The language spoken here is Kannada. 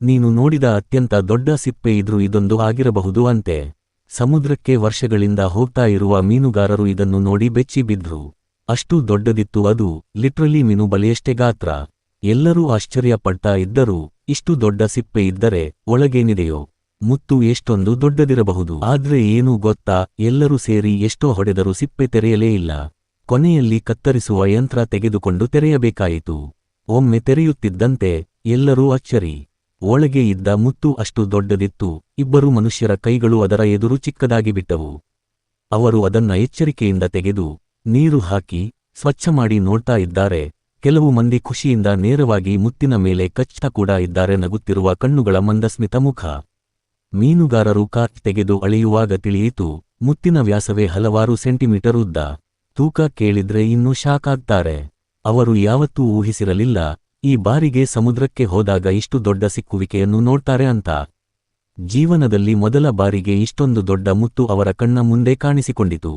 ನೀನು ನೋಡಿದ ಅತ್ಯಂತ ದೊಡ್ಡ ಸಿಪ್ಪೆ ಇದ್ರೂ ಇದೊಂದು ಆಗಿರಬಹುದು ಅಂತೆ. ಸಮುದ್ರಕ್ಕೆ ವರ್ಷಗಳಿಂದ ಹೋಗ್ತಾ ಇರುವ ಮೀನುಗಾರರು ಇದನ್ನು ನೋಡಿ ಬೆಚ್ಚಿ ಬಿದ್ರು. ಅಷ್ಟು ದೊಡ್ಡದಿತ್ತು ಅದು, ಲಿಟ್ರಲಿ ಮೀನು ಬಲೆಯಷ್ಟೇ ಗಾತ್ರ. ಎಲ್ಲರೂ ಆಶ್ಚರ್ಯಪಡ್ತಾ ಇದ್ದರು, ಇಷ್ಟು ದೊಡ್ಡ ಸಿಪ್ಪೆ ಇದ್ದರೆ ಒಳಗೇನಿದೆಯೋ? ಮುತ್ತು ಎಷ್ಟೊಂದು ದೊಡ್ಡದಿರಬಹುದು. ಆದ್ರೆ ಏನೂ ಗೊತ್ತಾ, ಎಲ್ಲರೂ ಸೇರಿ ಎಷ್ಟೋ ಹೊಡೆದರೂ ಸಿಪ್ಪೆ ತೆರೆಯಲೇ ಇಲ್ಲ. ಕೊನೆಯಲ್ಲಿ ಕತ್ತರಿಸುವ ಯಂತ್ರ ತೆಗೆದುಕೊಂಡು ತೆರೆಯಬೇಕಾಯಿತು. ಒಮ್ಮೆ ತೆರೆಯುತ್ತಿದ್ದಂತೆ ಎಲ್ಲರೂ ಅಚ್ಚರಿ. ಒಳಗೆ ಇದ್ದ ಮುತ್ತು ಅಷ್ಟು ದೊಡ್ಡದಿತ್ತು, ಇಬ್ಬರು ಮನುಷ್ಯರ ಕೈಗಳು ಅದರ ಎದುರು ಚಿಕ್ಕದಾಗಿ ಬಿಟ್ಟವು. ಅವರು ಅದನ್ನ ಎಚ್ಚರಿಕೆಯಿಂದ ತೆಗೆದು, ನೀರು ಹಾಕಿ, ಸ್ವಚ್ಛ ಮಾಡಿ ನೋಡ್ತಾ ಇದ್ದಾರೆ, ಕೆಲವು ಮಂದಿ ಖುಷಿಯಿಂದ ನೇರವಾಗಿ ಮುತ್ತಿನ ಮೇಲೆ ಕಚ್ಚ ಕೂಡ ಇದ್ದಾರೆ ನಗುತ್ತಿರುವ ಕಣ್ಣುಗಳ ಮಂದಸ್ಮಿತ ಮುಖ. ಮೀನುಗಾರರು ಕಾಟ್ ತೆಗೆದು ಅಳೆಯುವಾಗ ತಿಳಿಯಿತು, ಮುತ್ತಿನ ವ್ಯಾಸವೇ ಹಲವಾರು ಸೆಂಟಿಮೀಟರ್ ಉದ್ದ. ತೂಕ ಕೇಳಿದ್ರೆ ಇನ್ನೂ ಶಾಕ್ ಆಗ್ತಾರೆ. ಅವರು ಯಾವತ್ತೂ ಊಹಿಸಿರಲಿಲ್ಲ ಈ ಬಾರಿಗೆ ಸಮುದ್ರಕ್ಕೆ ಹೋದಾಗ ಇಷ್ಟು ದೊಡ್ಡ ಸಿಕ್ಕುವಿಕೆಯನ್ನು ನೋಡ್ತಾರೆ ಅಂತ. ಜೀವನದಲ್ಲಿ ಮೊದಲ ಬಾರಿಗೆ ಇಷ್ಟೊಂದು ದೊಡ್ಡ ಮುತ್ತು ಅವರ ಕಣ್ಣ ಮುಂದೆ ಕಾಣಿಸಿಕೊಂಡಿತು.